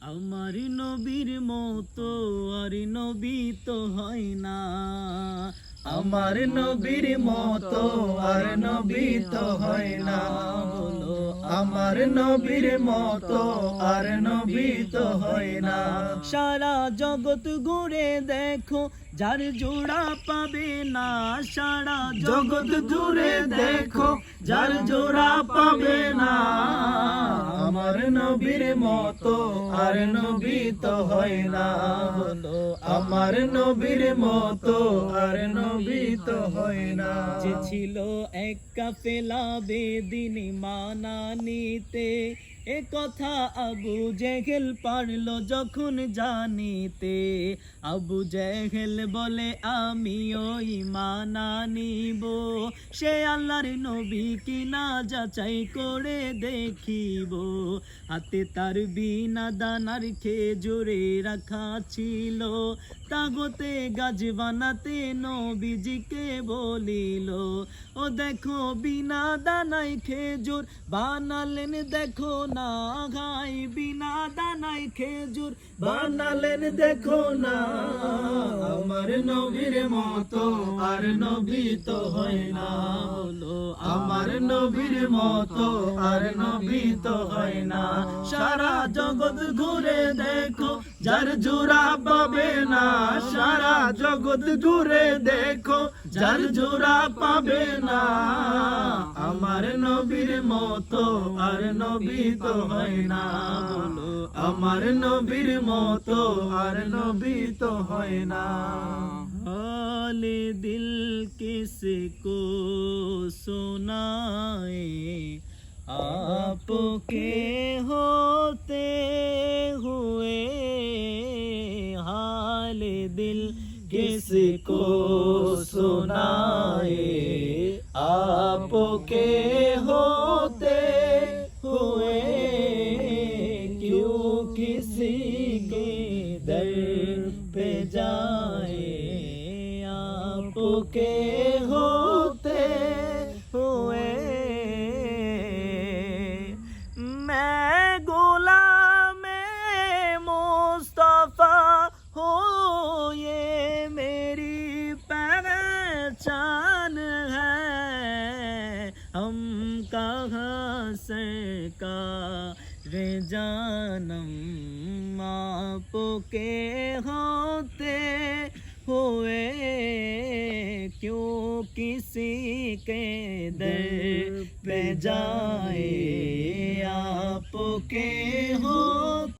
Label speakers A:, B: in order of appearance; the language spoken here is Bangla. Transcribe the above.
A: আমার নবীর মতো আর নবী তো হয় না।
B: আমার নবীর মতো আর নবী তো হয় না। আমার নবীর মতো আর নবী তো হয় না।
A: সারা জগৎ ঘুরে দেখো, যার জোড়া পাবে না। সারা
B: জগৎ ঘুরে দেখো, যার জোড়া পাবে না। আমার নবীর মতো আর নবী তো হয় না। আমার নবীর মতো আর নবী তো হয় না।
A: যে ছিল এক কাফেলা বেদিনী মানা নিতে এ কথা আবু জেহেল পারল যখন জানিতে। আবু জেহেল বলে আমি ওই মানা নিব সে আল্লাহর নবী কিনা যাচাই করে দেখিব। হাতে তার বিনা দানার খেজুরে রাখা ছিল। তাগতে গাছ বানাতে নবীজিকে বলিল, ও দেখো, বিনা দানাই খেজুর বানালেন, দেখো না গাই বিনা দানাই খেজুর
B: বানালেন দেখো না আমার নবীর মতো আর নবী তো হয় না। আমার নবীর মতো আর নবী তো হয় না। সারা জগৎ ঘুরে দেখো যার জোড়া পাবে না সারা জগৎ ঘুরে দেখো যার জোড়া পাবে না আমার নবীর মতো আর নবী তো হয় না
A: বলো
B: আমার নবীর মতো আর নবী তো হয় না
A: हाल दिल किसको सुनाए आपके होते दिल
B: किसको सुनाए आपके होते हुए क्यों किसी के दर पे जाए आपके होते
A: हम कहाँ से का रे जानम आपके होते हुए? क्यों किसी के दर पे जाए आपके हो